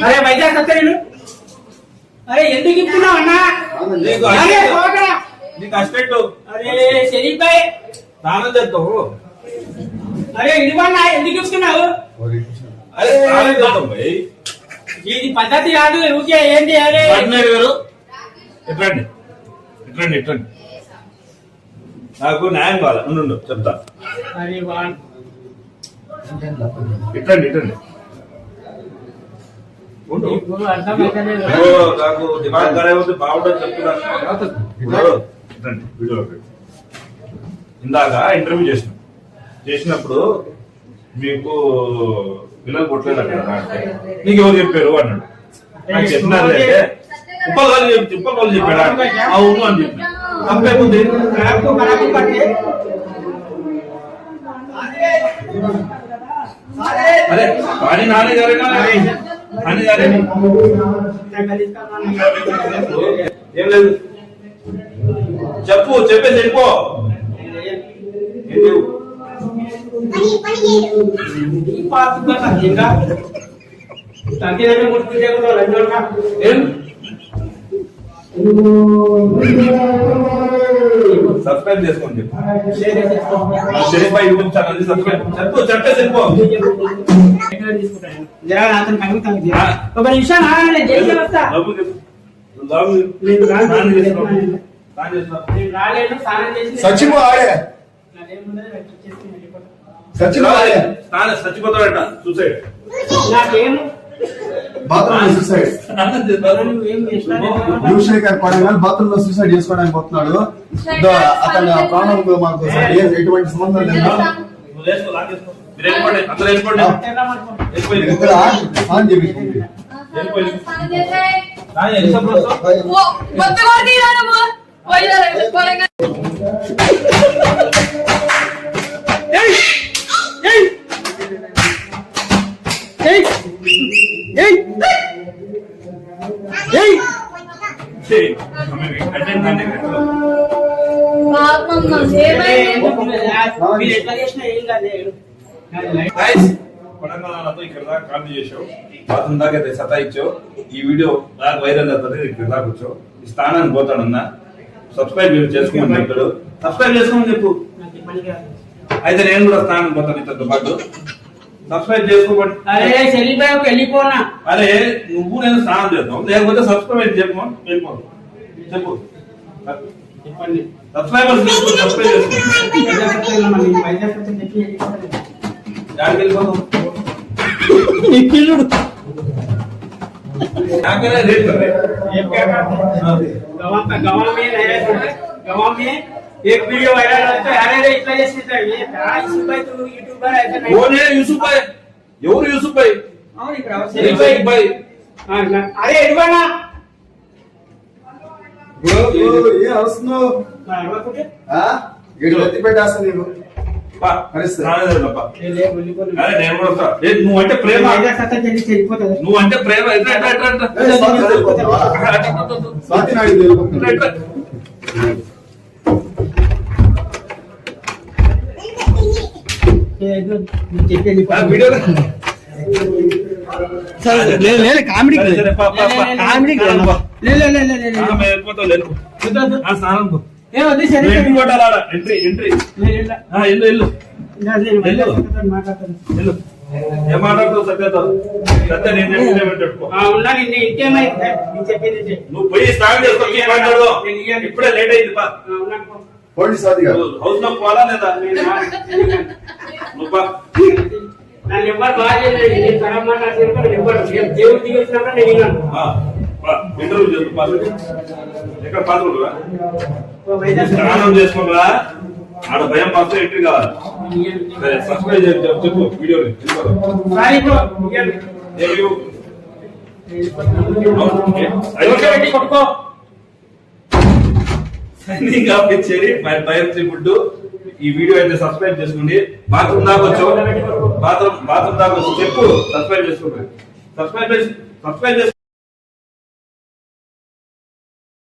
అరే వైజాగ్ సత్తరీలు అరే ఎందుకు ఇస్తున్నావు అన్నా? నీకు అరే పోకరా. నీకు అసిస్టెంట్ అరే షరీఫ్ భాయ్. స్నానం చేస్తావు? అరే ఇదిగోన్నా ఎందుకు ఇస్తున్నావు? అరే స్నానం చేస్తాం భయ్. ఇది పద్ధతి కాదు ఊకే ఏంటి అరే? పద్మేడు గారు ఇట్రండి ఇట్రండి ఇట్రండి నాకు న్యాయం కావాలి. ఉండు చెప్తా. అరే వా- ఇట్రండి ఇట్రండి ఉండు. నీకు దిమాగ్ బాగుంటుంది చెప్తున్నా. ఇందాక ఇంటర్వ్యూ చేసిన. చేసినప్పుడు మీకు పిల్లలు కొట్టలేదు అక్కడ అంటే. నీకు ఎవరు చెప్పారు అన్నాడు. నాకు చెప్పినారు అంటే చెప్పి ఉప్పగోలు చెప్పాడా? అవును అని చెప్పి. అరే కానీ నాని గారేనా? నాని గారే ఏం లేదు చెప్పు చెప్పేసి వెళ్ళిపో. ఏం లేవు. ఈ పాత్ర తగ్గిందా తగ్గినట్టు ముట్టుకుంటే కూడా రంజోనా ఏం సబ్స్క్రైబ్ చేసుకోండి చెప్పు. Sharif bhai YouTube channel subscribe చెప్పు కలుగుతాను జరా. ఒక నిమిషం చేసి చేసి సచిన్ ఆడే. సచిన్ ఆడే స్నానం చచ్చిపోతాడట సూసైడ్ నాకేం బాత్రూమ్ సూసైడ్ భూషణ్ పడగానే బాత్రూమ్లో సూసైడ్ చేసుకోవడానికి పోతున్నాడు. దో అతని ప్రాణం మాకు ఎటువంటి సంబంధం లేదు. లాగేసుకో. కొడంగల్తో ఇక్కడ దాకా కాల్ చేసావు. బాత్రూమ్ దాకా అయితే సతాయిచ్చావు. ఈ వీడియో బాగా వైరల్ అవుతుంది ఇక్కడ దాకా వచ్చావు. ఈ స్థానానికి పోతాడన్నా సబ్స్క్రైబ్ చేసుకోమని చెప్పాడు. సబ్స్క్రైబ్ చేసుకోమని చెప్పు. అయితే నేను కూడా స్థానానికి పోతాను ఇతరుతో పాటు. సబ్స్క్రైబ్ చేసుకోమని అరే చెల్లిపోయావు వెళ్ళిపోనా? అరే నువ్వు నేను స్నానం చేద్దాం. లేకపోతే సబ్స్క్రైబ్ చెప్పు వెళ్ళిపో. చెప్పు. చెప్పండి. సబ్స్క్రైబర్స్ సబ్స్క్రైబ్ చేసుకో. వైజాగ్ సత్యంలో మరి వైజాగ్ సత్యం చెప్పి వెళ్ళిపోతాను. యాడికి వెళ్ళిపోతాం ఎక్కిళ్ళుడు. నాకనే రేట్ करे एक क्या करते हैं? गवाह का गवाह में रह रहे थे गवाह में एक वीडियो वायरल होता है अरे रे इतना जैसे था ये क्या इसी भाई तू यूट्यूबर ऐसा नहीं ఓనే యూసుఫ్ భాయ్ ఎవరు యూసుఫ్ భాయ్ और इकरा యూసుఫ్ భాయ్ हां अरे एडवाना ఏ వస్తున్నావు मारवा कुठे ఆ? ఇక్కడ ఎత్తి పెట్టేస్తా నీకు పా పరిస్థితి. రాలేదన్నప్పా ले ले बोली बोली అరే నేను కూడా వస్తా ఏ, నువ్వు అంటే ప్రేమ वायरल सत्ता चली चली పోతా నువ్వు అంటే ప్రేమ ఎట్లా ఎట్లా ఎట్లా లేదు కామెడీ కామెడీ స్నానం నువ్వు ఎంట్రీ ఎంట్రీ వెళ్ళు వెళ్ళు వెళ్ళు ఏం మాట్లాడుతావు సత్యతో సత్య నేను చెప్పిందే పెట్టుకో నువ్వు పోయి స్నానం చేసుకో ఇప్పుడే లేట్ అయింది పా ఆ, ఉన్నా పో. పోండి స్వాతి గారు. నువ్వు హౌస్లో పోవాలా లేదా? నన్ను ఎవ్వరు బాగా నేను మాట్లాడుతున్నాను దేవుడు దిగి వచ్చినప్పుడు విన్నాను. ఇంటర్వ్యూ చేస్తూ ఎక్కడ వైజాగ్ స్నానం చేసుకోరా ఆడ భయం పాస్ ఎంట్రీ కావాలి. సరే సబ్స్క్రైబ్ చేసి చెప్పు చెప్పు వీడియో కొట్టుకో. సైనింగ్ ఆఫ్ ఇచ్చేది మై ఫైవ్ ఫుడ్ ఈ వీడియో అయితే సబ్స్క్రైబ్ చేసుకోండి. బాత్రూమ్ దాకా వచ్చావు? బాత్రూమ్ బాత్రూమ్ దాకా వచ్చి చెప్పు. సబ్స్క్రైబ్ చేసుకోండి. సబ్స్క్రైబ్ సబ్స్క్రైబ్ చేసుకో